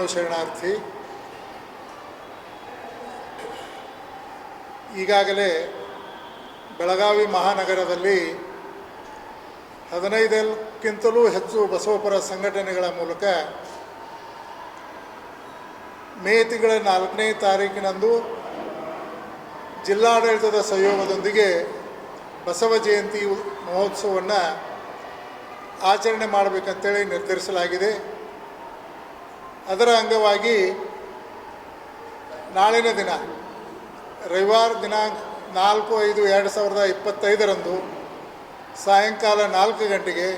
ಶರಣು ಶರಣಾರ್ಥಿ. ಈಗಾಗಲೇ ಬೆಳಗಾವಿ ಮಹಾನಗರದಲ್ಲಿ ಹದಿನೈದಕ್ಕಿಂತಲೂ ಹೆಚ್ಚು ಬಸವಪರ ಸಂಘಟನೆಗಳ ಮೂಲಕ ಮೇ ತಿಂಗಳ ನಾಲ್ಕನೇ ತಾರೀಕಿನಂದು ಜಿಲ್ಲಾಡಳಿತದ ಸಹಯೋಗದೊಂದಿಗೆ ಬಸವ ಜಯಂತಿ ಮಹೋತ್ಸವವನ್ನು ಆಚರಣೆ ಮಾಡಬೇಕಂತೇಳಿ ನಿರ್ಧರಿಸಲಾಗಿದೆ. ಅದರ ಅಂಗವಾಗಿ ನಾಳಿನ ದಿನ, ರವಿವಾರ ದಿನಾಂಕ ನಾಲ್ಕು ಐದು ಎರಡು ಸಾವಿರದ ಇಪ್ಪತ್ತೈದರಂದು ಸಾಯಂಕಾಲ ನಾಲ್ಕು ಗಂಟೆಗೆ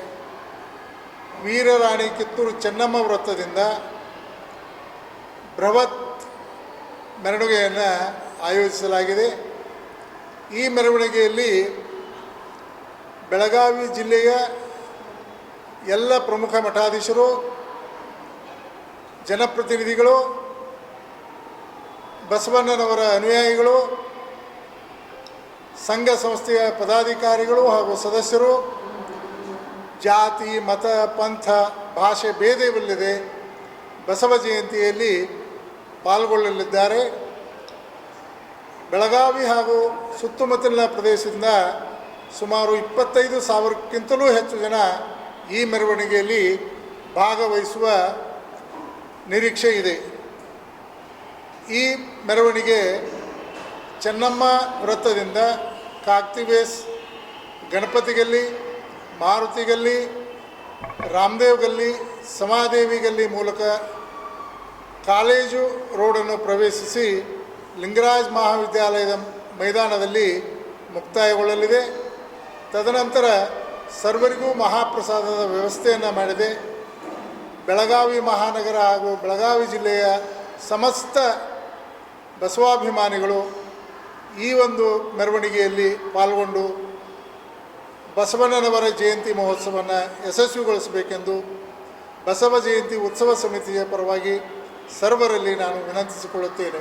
ವೀರರಾಣಿ ಕಿತ್ತೂರು ಚೆನ್ನಮ್ಮ ವೃತ್ತದಿಂದ ಬೃಹತ್ ಮೆರವಣಿಗೆಯನ್ನು ಆಯೋಜಿಸಲಾಗಿದೆ. ಈ ಮೆರವಣಿಗೆಯಲ್ಲಿ ಬೆಳಗಾವಿ ಜಿಲ್ಲೆಯ ಎಲ್ಲ ಪ್ರಮುಖ ಮಠಾಧೀಶರು ಜನಪ್ರತಿನಿಧಿಗಳು, ಬಸವಣ್ಣನವರ ಅನುಯಾಯಿಗಳು, ಸಂಘ ಸಂಸ್ಥೆಯ ಪದಾಧಿಕಾರಿಗಳು ಹಾಗೂ ಸದಸ್ಯರು, ಜಾತಿ, ಮತ, ಪಂಥ, ಭಾಷೆ ಭೇದವಿಲ್ಲದೆ ಬಸವ ಜಯಂತಿಯಲ್ಲಿ ಪಾಲ್ಗೊಳ್ಳಲಿದ್ದಾರೆ. ಬೆಳಗಾವಿ ಹಾಗೂ ಸುತ್ತಮುತ್ತಲಿನ ಪ್ರದೇಶದಿಂದ ಸುಮಾರು ಇಪ್ಪತ್ತೈದು ಸಾವಿರಕ್ಕಿಂತಲೂ ಹೆಚ್ಚು ಜನ ಈ ಮೆರವಣಿಗೆಯಲ್ಲಿ ಭಾಗವಹಿಸುವ ನಿರೀಕ್ಷೆ ಇದೆ. ಈ ಮೆರವಣಿಗೆ ಚೆನ್ನಮ್ಮ ವೃತ್ತದಿಂದ ಕಾಕ್ತಿವೇಸ್ ಗಣಪತಿ ಗಲ್ಲಿ ಮಾರುತಿ ಗಲ್ಲಿ ರಾಮದೇವ್ ಗಲ್ಲಿ ಸಮಾದೇವಿ ಗಲ್ಲಿ ಮೂಲಕ ಕಾಲೇಜು ರೋಡನ್ನು ಪ್ರವೇಶಿಸಿ ಲಿಂಗರಾಜ್ ಮಹಾವಿದ್ಯಾಲಯದ ಮೈದಾನದಲ್ಲಿ ಮುಕ್ತಾಯಗೊಳ್ಳಲಿದೆ. ತದನಂತರ ಸರ್ವರಿಗೂ ಮಹಾಪ್ರಸಾದದ ವ್ಯವಸ್ಥೆಯನ್ನು ಮಾಡಿದೆ. ಬೆಳಗಾವಿ ಮಹಾನಗರ ಹಾಗೂ ಬೆಳಗಾವಿ ಜಿಲ್ಲೆಯ ಸಮಸ್ತ ಬಸವಾಭಿಮಾನಿಗಳು ಈ ಒಂದು ಮೆರವಣಿಗೆಯಲ್ಲಿ ಪಾಲ್ಗೊಂಡು ಬಸವಣ್ಣನವರ ಜಯಂತಿ ಮಹೋತ್ಸವವನ್ನು ಯಶಸ್ವಿಗೊಳಿಸಬೇಕೆಂದು ಬಸವ ಜಯಂತಿ ಉತ್ಸವ ಸಮಿತಿಯ ಪರವಾಗಿ ಸರ್ವರಲ್ಲಿ ನಾನು ವಿನಂತಿಸಿಕೊಳ್ಳುತ್ತೇನೆ.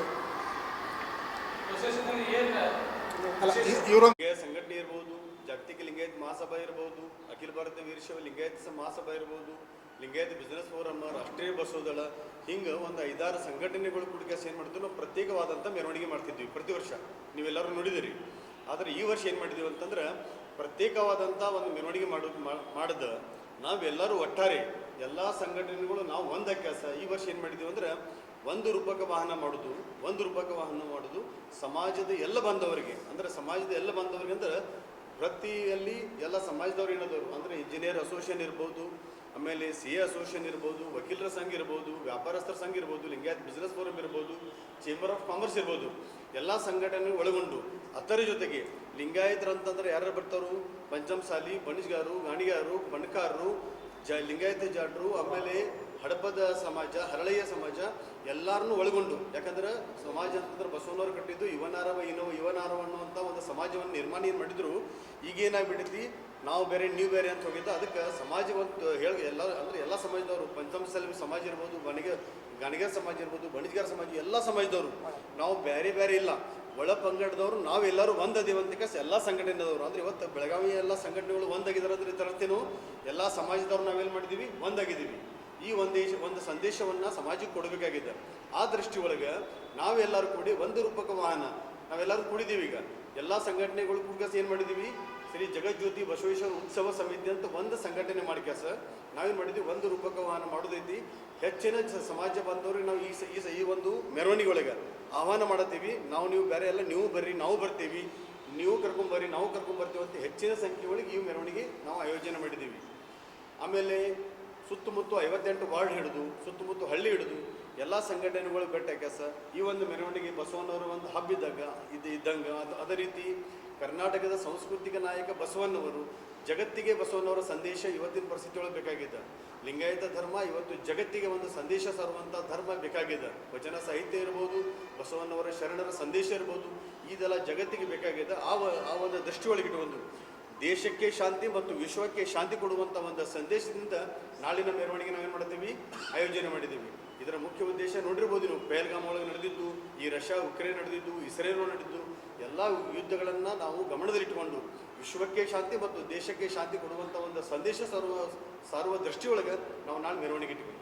ಸಂಘಟನೆ ಇರ್ಬೋದು, ಜಾಗತಿಕ ಲಿಂಗಾಯತ್ ಮಹಾಸಭಾ ಇರ್ಬೋದು, ಅಖಿಲ ಭಾರತ ವೀರಶೈವ ಲಿಂಗಾಯತ ಮಹಾಸಭಾ ಇರ್ಬೋದು ಲಿಂಗಾಯತ ಬಿಸ್ನೆಸ್ ಫೋರಮ್ ರಾಷ್ಟ್ರೀಯ ಬಸವದಳ ಹಿಂಗೆ ಒಂದು ಐದಾರು ಸಂಘಟನೆಗಳು ಕೂಡ ಏನು ಮಾಡ್ತೀವಿ ನಾವು ಪ್ರತ್ಯೇಕವಾದಂಥ ಮೆರವಣಿಗೆ ಮಾಡ್ತಿದ್ವಿ ಪ್ರತಿ ವರ್ಷ. ನೀವೆಲ್ಲರೂ ನೋಡಿದಿರಿ. ಆದರೆ ಈ ವರ್ಷ ಏನು ಮಾಡಿದ್ದೀವಿ ಅಂತಂದ್ರೆ ಪ್ರತ್ಯೇಕವಾದಂಥ ಒಂದು ಮೆರವಣಿಗೆ ಮಾಡೋದು ಮಾಡಿದ ನಾವೆಲ್ಲರೂ ಒಟ್ಟಾರೆ ಎಲ್ಲ ಸಂಘಟನೆಗಳು ನಾವು ಒಂದು ಕೆಲಸ ಈ ವರ್ಷ ಏನು ಮಾಡಿದ್ದೀವಿ ಅಂದ್ರೆ ಒಂದು ರೂಪಕ ವಾಹನ ಮಾಡೋದು, ಒಂದು ರೂಪಕ ವಾಹನ ಮಾಡೋದು ಸಮಾಜದ ಎಲ್ಲ ಬಂದವರಿಗೆ ಅಂದ್ರೆ ಸಮಾಜದ ಎಲ್ಲ ಬಂದವರಿಗೆ ಅಂದ್ರೆ ವೃತ್ತಿಯಲ್ಲಿ ಎಲ್ಲ ಸಮಾಜದವ್ರು ಏನದವರು ಅಂದ್ರೆ ಇಂಜಿನಿಯರ್ ಅಸೋಸಿಯೇಷನ್ ಇರ್ಬೋದು ಆಮೇಲೆ ಸಿ ಎ ಅಸೋಸಿಯೇಷನ್ ಇರ್ಬೋದು, ವಕೀಲರ ಸಂಘ ಇರ್ಬೋದು, ವ್ಯಾಪಾರಸ್ಥರ ಸಂಘ ಇರ್ಬೋದು, ಲಿಂಗಾಯತ್ ಬಿಸ್ನೆಸ್ ಫೋರಮ್ ಇರ್ಬೋದು, ಚೇಂಬರ್ ಆಫ್ ಕಾಮರ್ಸ್ ಇರ್ಬೋದು, ಎಲ್ಲ ಸಂಘಟನೆ ಒಳಗೊಂಡು ಅದರ ಜೊತೆಗೆ ಲಿಂಗಾಯತರು ಅಂತಂದ್ರೆ ಯಾರು ಬರ್ತಾರು ಪಂಚಮಸಾಲಿ ಬಣಿಜ್ಗಾರು ಗಾಣಿಗಾರು, ಬಣ್ಕಾರರು, ಜ, ಲಿಂಗಾಯತ ಜಾಡ್ರು ಆಮೇಲೆ ಹಡಪದ ಸಮಾಜ, ಹರಳೆಯ ಸಮಾಜ ಎಲ್ಲರನ್ನೂ ಒಳಗೊಂಡು. ಯಾಕಂದ್ರೆ ಸಮಾಜ ಅಂತಂದ್ರೆ ಬಸವನವರು ಕಟ್ಟಿದ್ದು ಯುವನಾರವ ಇನೋ ಯುವನಾರವ ಅನ್ನುವಂಥ ಒಂದು ಸಮಾಜವನ್ನು ನಿರ್ಮಾಣ ಏನು ಮಾಡಿದ್ರು. ಈಗೇನಾಗ್ಬಿಟ್ಟೈತಿ ನಾವು ಬೇರೆ, ನೀವು ಬೇರೆ ಅಂತ ಹೋಗಿದ್ದ. ಅದಕ್ಕೆ ಸಮಾಜ ಒಂದು ಹೇಳಿ, ಎಲ್ಲ, ಅಂದ್ರೆ ಎಲ್ಲ ಸಮಾಜದವರು ಪಂಚಮಸಾಲಿ ಸಮಾಜ ಇರ್ಬೋದು ಗಣಿಗ ಗಣಿಗರ ಸಮಾಜ ಇರ್ಬೋದು, ಬಣಿಜ್ಗಾರ ಸಮಾಜ, ಎಲ್ಲ ಸಮಾಜದವರು. ನಾವು ಬೇರೆ ಬೇರೆ ಇಲ್ಲ. ಒಳ ಪಂಗಡದವರು ನಾವೆಲ್ಲರೂ ಒಂದದೇವಂತಿಕ ಎಲ್ಲ ಸಂಘಟನೆದವರು. ಅಂದ್ರೆ ಇವತ್ತು ಬೆಳಗಾವಿಯ ಎಲ್ಲ ಸಂಘಟನೆಗಳು ಒಂದಾಗಿದ್ದಾರೆ ಅಂದ್ರೆ ತರತೇನು ಎಲ್ಲ ಸಮಾಜದವ್ರು ನಾವೇನು ಮಾಡಿದೀವಿ? ಒಂದಾಗಿದ್ದೀವಿ ಈ ಒಂದೇಶ ಒಂದು ಸಂದೇಶವನ್ನು ಸಮಾಜಕ್ಕೆ ಕೊಡಬೇಕಾಗಿದೆ. ಆ ದೃಷ್ಟಿ ಒಳಗೆ ನಾವೆಲ್ಲರೂ ಕೂಡಿ ಒಂದು ರೂಪಕ ವಾಹನ, ನಾವೆಲ್ಲರೂ ಕೂಡಿದ್ದೀವಿ ಈಗ. ಎಲ್ಲ ಸಂಘಟನೆಗಳು ಕೂಡ ಏನು ಮಾಡಿದ್ದೀವಿ? ಶ್ರೀ ಜಗಜ್ಯೋತಿ ಬಸವೇಶ್ವರ ಉತ್ಸವ ಸಮಿತಿ ಅಂತ ಒಂದು ಸಂಘಟನೆ ಮಾಡಿ ಸರ್? ನಾವೇನು ಮಾಡಿದ್ವಿ ಒಂದು ರೂಪಕ ವಾಹನ ಮಾಡೋದೈತಿ. ಹೆಚ್ಚಿನ ಸಮಾಜ ಬಂದವ್ರಿಗೆ ನಾವು ಈ ಈ ಈ ಒಂದು ಮೆರವಣಿಗೆ ಆಹ್ವಾನ ಮಾಡತ್ತೀವಿ. ನಾವು ನೀವು ಬೇರೆ ಎಲ್ಲ, ನೀವು ಬರ್ರಿ, ನಾವು ಬರ್ತೀವಿ. ನೀವು ಕರ್ಕೊಂಬರ್ರಿ ನಾವು ಕರ್ಕೊಂಬರ್ತೀವಿ ಅಂತ ಹೆಚ್ಚಿನ ಸಂಖ್ಯೆ ಒಳಗೆ ಈ ಮೆರವಣಿಗೆ ನಾವು ಆಯೋಜನೆ ಮಾಡಿದ್ದೀವಿ. ಆಮೇಲೆ ಸುತ್ತಮುತ್ತ ಐವತ್ತೆಂಟು ವಾರ್ಡ್ ಹಿಡಿದು, ಸುತ್ತಮುತ್ತ ಹಳ್ಳಿ ಹಿಡಿದು, ಎಲ್ಲ ಸಂಘಟನೆಗಳು ಬೆಟ್ಟ ಕೆಲಸ ಈ ಒಂದು ಮೆರವಣಿಗೆ ಬಸವಣ್ಣವರ ಒಂದು ಹಬ್ಬ ಇದ್ದಾಗ, ಇದು ಇದ್ದಂಗ, ಅದು ಅದೇ ರೀತಿ ಕರ್ನಾಟಕದ ಸಾಂಸ್ಕೃತಿಕ ನಾಯಕ ಬಸವಣ್ಣವರು, ಜಗತ್ತಿಗೆ ಬಸವಣ್ಣವರ ಸಂದೇಶ ಇವತ್ತಿನ ಪರಿಸ್ಥಿತಿ ಒಳಗೆ ಬೇಕಾಗಿದೆ. ಲಿಂಗಾಯತ ಧರ್ಮ ಇವತ್ತು ಜಗತ್ತಿಗೆ ಒಂದು ಸಂದೇಶ ಸಾರುವಂಥ ಧರ್ಮ ಬೇಕಾಗಿದೆ. ವಚನ ಸಾಹಿತ್ಯ ಇರ್ಬೋದು, ಬಸವಣ್ಣವರ ಶರಣರ ಸಂದೇಶ ಇರ್ಬೋದು, ಇದೆಲ್ಲ ಜಗತ್ತಿಗೆ ಬೇಕಾಗಿದೆ. ಆ ಆ ಒಂದು ದೃಷ್ಟಿಯೊಳಗಿಟ್ಟುಕೊಂಡು ದೇಶಕ್ಕೆ ಶಾಂತಿ ಮತ್ತು ವಿಶ್ವಕ್ಕೆ ಶಾಂತಿ ಕೊಡುವಂಥ ಒಂದು ಸಂದೇಶದಿಂದ ನಾಳಿನ ಮೆರವಣಿಗೆ ನಾವೇನು ಮಾಡ್ತೀವಿ? ಆಯೋಜನೆ ಮಾಡಿದ್ದೀವಿ. ಇದರ ಮುಖ್ಯ ಉದ್ದೇಶ ನೋಡಿರ್ಬೋದು ನೀವು ಪೇಲ್ಗಾಮ್ ಒಳಗೆ ನಡೆದಿದ್ದು, ಈ ರಷ್ಯಾ, ಉಕ್ರೇನ್ ನಡೆದಿದ್ದು ಇಸ್ರೇಲ್ ನಡೆದಿದ್ದು, ಎಲ್ಲ ಯುದ್ಧಗಳನ್ನು ನಾವು ಗಮನದಲ್ಲಿಟ್ಟುಕೊಂಡು ವಿಶ್ವಕ್ಕೆ ಶಾಂತಿ ಮತ್ತು ದೇಶಕ್ಕೆ ಶಾಂತಿ ಕೊಡುವಂಥ ಒಂದು ಸಂದೇಶ ಸಾರುವ ಸಾರುವ ದೃಷ್ಟಿಯೊಳಗೆ ನಾವು ನಾಳೆ ಮೆರವಣಿಗೆ ಇಟ್ವಿ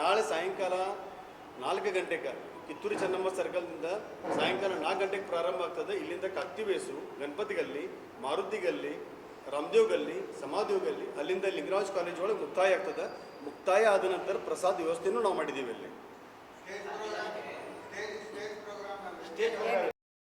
ನಾಳೆ ಸಾಯಂಕಾಲ ನಾಲ್ಕು ಗಂಟೆಗೆ ಕಿತ್ತೂರು ಚೆನ್ನಮ್ಮ ಸರ್ಕಲ್ನಿಂದ ಸಾಯಂಕಾಲ ನಾಲ್ಕು ಗಂಟೆಗೆ ಪ್ರಾರಂಭ ಆಗ್ತದೆ. ಇಲ್ಲಿಂದ ಕತ್ತಿ ಬೇಸು ಗಣಪತಿ ಗಲ್ಲಿ ಮಾರುತಿ ಗಲ್ಲಿ ರಾಮದೇವ್ ಗಲ್ಲಿ ಸಮಾದೇವ್ ಗಲ್ಲಿ ಅಲ್ಲಿಂದ ಲಿಂಗರಾಜ್ ಕಾಲೇಜ್ ಒಳಗೆ ಮುಕ್ತಾಯ ಆಗ್ತದೆ. ಮುಕ್ತಾಯ ಆದ ನಂತರ ಪ್ರಸಾದ ವ್ಯವಸ್ಥೆನೂ ನಾವು ಮಾಡಿದ್ದೀವಿ ಅಲ್ಲಿ.